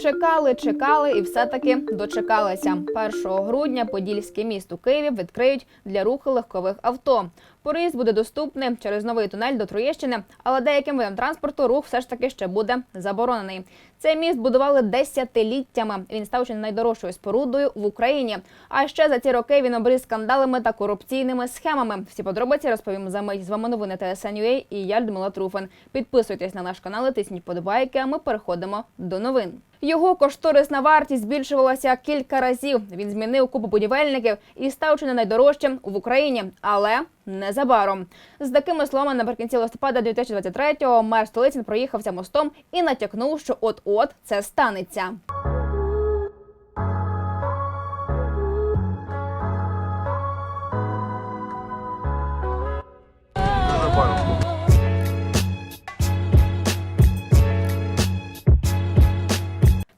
Чекали, чекали і все-таки дочекалися. 1 грудня Подільське у Києві відкриють для руху легкових авто. Проїзд буде доступний через новий тунель до Троєщини, але деяким видам транспорту рух все ж таки ще буде заборонений. Цей міст будували десятиліттями. Він став чи не найдорожчою спорудою в Україні. А ще за ці роки він обріз скандалами та корупційними схемами. Всі подробиці розповім за мить з вами новини ТСНЮА і я Людмила Труфан. Підписуйтесь на наш канал, тисніть подобайки. А ми переходимо до новин. Його кошторисна вартість збільшувалася кілька разів. Він змінив купу будівельників і став чи не найдорожчим в Україні, але незабаром. З такими словами, наприкінці листопада 2023-го мер столиці проїхався мостом і натякнув, що от-от це станеться.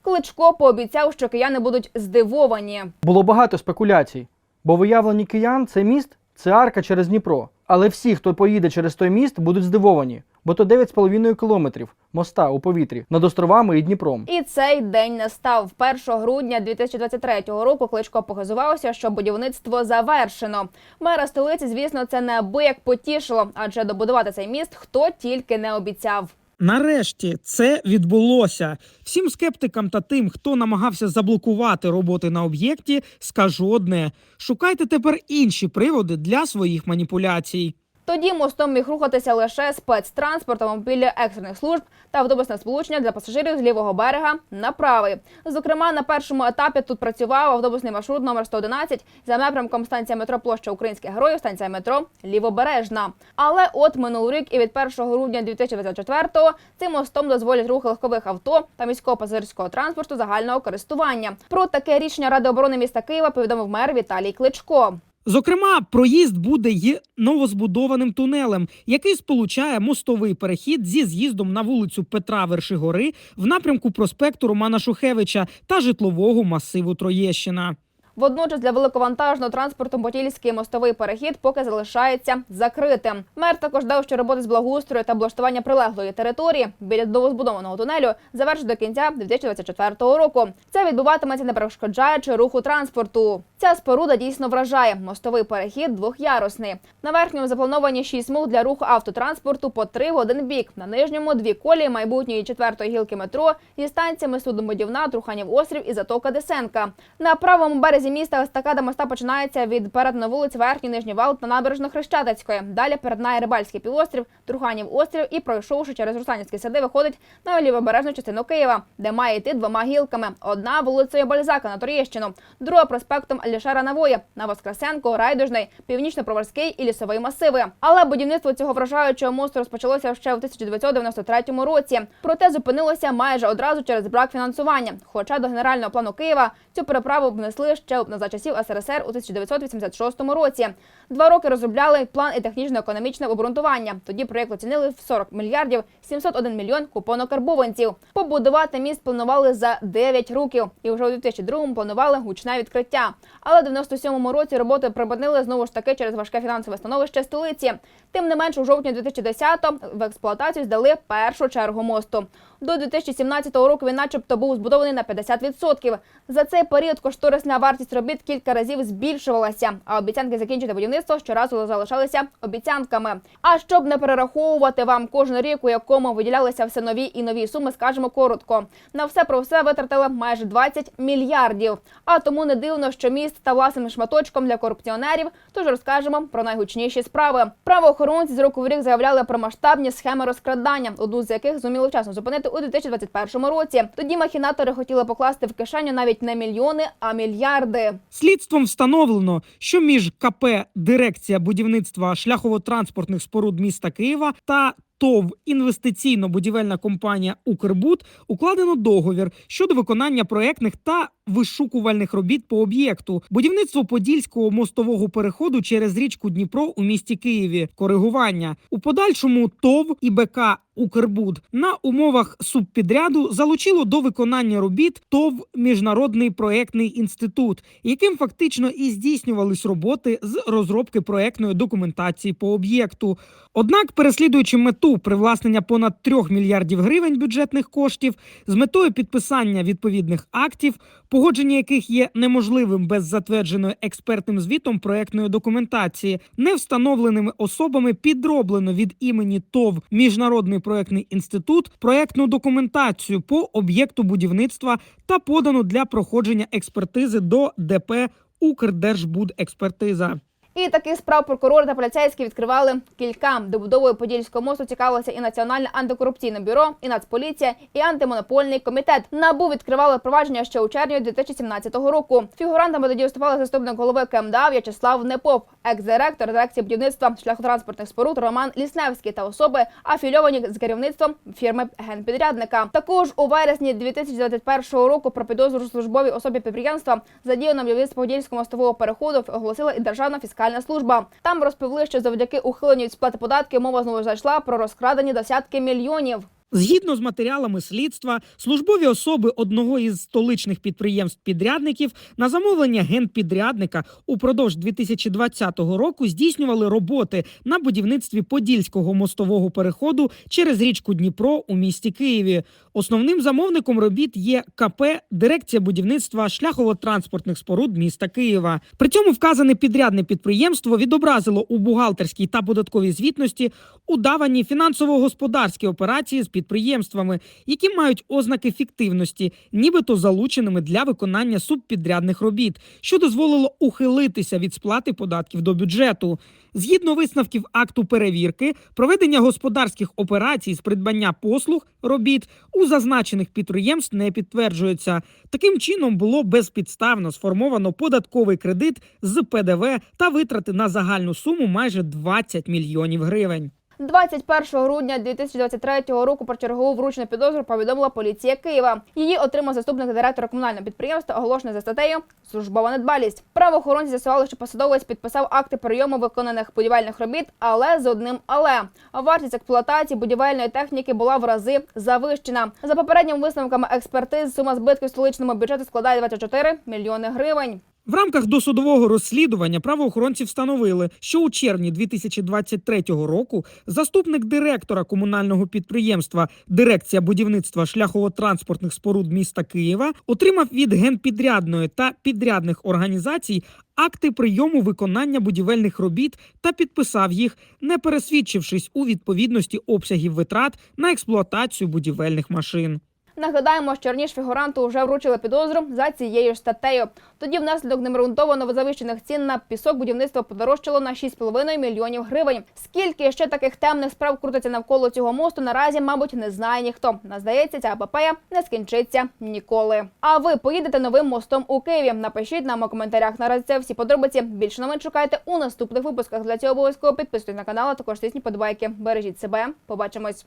Кличко пообіцяв, що кияни будуть здивовані. Було багато спекуляцій, бо виявлені киян цей міст це арка через Дніпро. Але всі, хто поїде через той міст, будуть здивовані, бо то 9,5 кілометрів моста у повітрі над островами і Дніпром. І цей день настав 1 грудня 2023 року. Кличко похизувався, що будівництво завершено. Мера столиці, звісно, це неабияк потішило, адже добудувати цей міст хто тільки не обіцяв. Нарешті це відбулося. Всім скептикам та тим, хто намагався заблокувати роботи на об'єкті, скажу одне: шукайте тепер інші приводи для своїх маніпуляцій. Тоді мостом міг рухатися лише спецтранспорт, автомобілі екстрених служб та автобусне сполучення для пасажирів з лівого берега на правий. Зокрема, на першому етапі тут працював автобусний маршрут номер 111 за напрямком станція метро площа Українських Героїв, станція метро Лівобережна. Але от минув рік, і від 1 грудня 2024-го цим мостом дозволять рух легкових авто та міського пасажирського транспорту загального користування. Про таке рішення Ради оборони міста Києва повідомив мер Віталій Кличко. Зокрема, проїзд буде й новозбудованим тунелем, який сполучає мостовий перехід зі з'їздом на вулицю Петра Вершигори в напрямку проспекту Романа Шухевича та житлового масиву Троєщина. Водночас для великовантажного транспорту Потільський мостовий перехід поки залишається закритим. Мер також дав, що роботи з благоустрою та облаштування прилеглої території біля новозбудованого тунелю завершить до кінця 2024 року. Це відбуватиметься не перешкоджаючи руху транспорту. Ця споруда дійсно вражає. Мостовий перехід двохярусний. На верхньому заплановані шість смуг для руху автотранспорту по три в один бік. На нижньому дві колії майбутньої четвертої гілки метро зі станціями суднобудівна, Труханів острів і затока Десенка. На правому березі міста естакада моста починається від перетину вулиць Верхній Нижній Вал та набережно Хрещатицької. Далі перетинає Рибальський півострів, Труханів острів і пройшовши через Русанівські сади, виходить на лівобережну частину Києва, де має йти двома гілками. Одна вулицею Бальзака на Троєщину, друга проспектом Алішера Навоя на Воскресенко, Райдужний, Північно-Проварський і лісовий масиви. Але будівництво цього вражаючого мосту розпочалося ще в 1993 році. Проте зупинилося майже одразу через брак фінансування. Хоча до генерального плану Києва цю переправу внесли ще за часів СРСР у 1986 році. Два роки розробляли план і технічно-економічне обґрунтування. Тоді проєкт оцінили в 40 мільярдів 701 мільйон купонокарбованців. Побудувати міст планували за 9 років, і вже у 2002-му планували гучне відкриття. Але в 97-му році роботи припинили знову ж таки через важке фінансове становище столиці. Тим не менш, у жовтні 2010-го в експлуатацію здали першу чергу мосту. До 2017 року він, начебто, був збудований на 50%. За цей період кошторисна вартість робіт кілька разів збільшувалася, а обіцянки закінчити будівництво щоразу залишалися обіцянками. А щоб не перераховувати вам кожен рік, у якому виділялися все нові і нові суми, скажемо коротко. На все про все витратили майже 20 мільярдів. А тому не дивно, що міст та власним шматочком для корупціонерів. Тож розкажемо про найгучніші справи. Правоохоронці з року в рік заявляли про масштабні схеми розкрадання, одну з яких зуміли вчасно зупинити у 2021 році. Тоді махінатори хотіли покласти в кишеню навіть не мільйони, а мільярди. Слідством встановлено, що між КП Дирекція будівництва шляхово-транспортних споруд міста Києва та ТОВ інвестиційно-будівельна компанія Укрбуд укладено договір щодо виконання проектних та вишукувальних робіт по об'єкту, будівництво подільського мостового переходу через річку Дніпро у місті Києві, коригування у подальшому ТОВ і БК Укрбуд на умовах субпідряду залучило до виконання робіт ТОВ Міжнародний проектний інститут, яким фактично і здійснювались роботи з розробки проектної документації по об'єкту. Однак, переслідуючи мету мету привласнення понад 3 мільярдів гривень бюджетних коштів з метою підписання відповідних актів, погодження яких є неможливим без затвердженої експертним звітом проектної документації, не встановленими особами підроблено від імені ТОВ Міжнародний проектний інститут проектну документацію по об'єкту будівництва та подано для проходження експертизи до ДП Укрдержбудекспертиза. І таких справ прокурори та поліцейські відкривали кілька. Добудовою Подільського мосту цікавилося і Національне антикорупційне бюро, і Нацполіція, і антимонопольний комітет. Набу відкривали провадження ще у червні 2017 року. Фігурантами тоді виступали заступник голови КМДА В'ячеслав Непоп, екс-директор дирекції будівництва шляхотранспортних споруд Роман Лісневський та особи, афільовані з керівництвом фірми генпідрядника. Також у вересні 2021 року про підозру службовій особі підприємства задіяно будівництво Подільського мостового переходу оголосила і Державна фіскальна служба. Там розповіли, що завдяки ухиленню від сплати податків мова знову зайшла про розкрадені десятки мільйонів. Згідно з матеріалами слідства, службові особи одного із столичних підприємств-підрядників на замовлення генпідрядника упродовж 2020 року здійснювали роботи на будівництві Подільського мостового переходу через річку Дніпро у місті Києві. Основним замовником робіт є КП Дирекція будівництва шляхово-транспортних споруд міста Києва. При цьому вказане підрядне підприємство відобразило у бухгалтерській та податковій звітності удавані фінансово-господарські операції з підприємствами, які мають ознаки фіктивності, нібито залученими для виконання субпідрядних робіт, що дозволило ухилитися від сплати податків до бюджету. Згідно висновків акту перевірки, проведення господарських операцій з придбання послуг робіт у зазначених підприємств не підтверджується. Таким чином було безпідставно сформовано податковий кредит з ПДВ та витрати на загальну суму майже 20 мільйонів гривень. 21 грудня 2023 року про чергову вручну підозру повідомила поліція Києва. Її отримав заступник директора комунального підприємства, оголошене за статтею Службова недбалість. Правоохоронці з'ясували, що посадовець підписав акти прийому виконаних будівельних робіт, але з одним але вартість експлуатації будівельної техніки була в рази завищена. За попередніми висновками експертиз, сума збитків столичному бюджету складає 24 мільйони гривень. В рамках досудового розслідування правоохоронці встановили, що у червні 2023 року заступник директора комунального підприємства Дирекція будівництва шляхово-транспортних споруд міста Києва отримав від генпідрядної та підрядних організацій акти прийому виконання будівельних робіт та підписав їх, не пересвідчившись у відповідності обсягів витрат на експлуатацію будівельних машин. Нагадаємо, що раніше фігуранту вже вручили підозру за цією ж статтею. Тоді внаслідок необґрунтовано завищених цін на пісок будівництво подорожчало на 6,5 мільйонів гривень. Скільки ще таких темних справ крутиться навколо цього мосту, наразі, мабуть, не знає ніхто. На здається, ця епопея не скінчиться ніколи. А ви поїдете новим мостом у Києві? Напишіть нам у коментарях. Наразі це всі подробиці. Більше новин шукайте у наступних випусках. Для цього обов'язково підписуйтесь на канал, а також тисніть подбайки. Бережіть себе. Побачимось.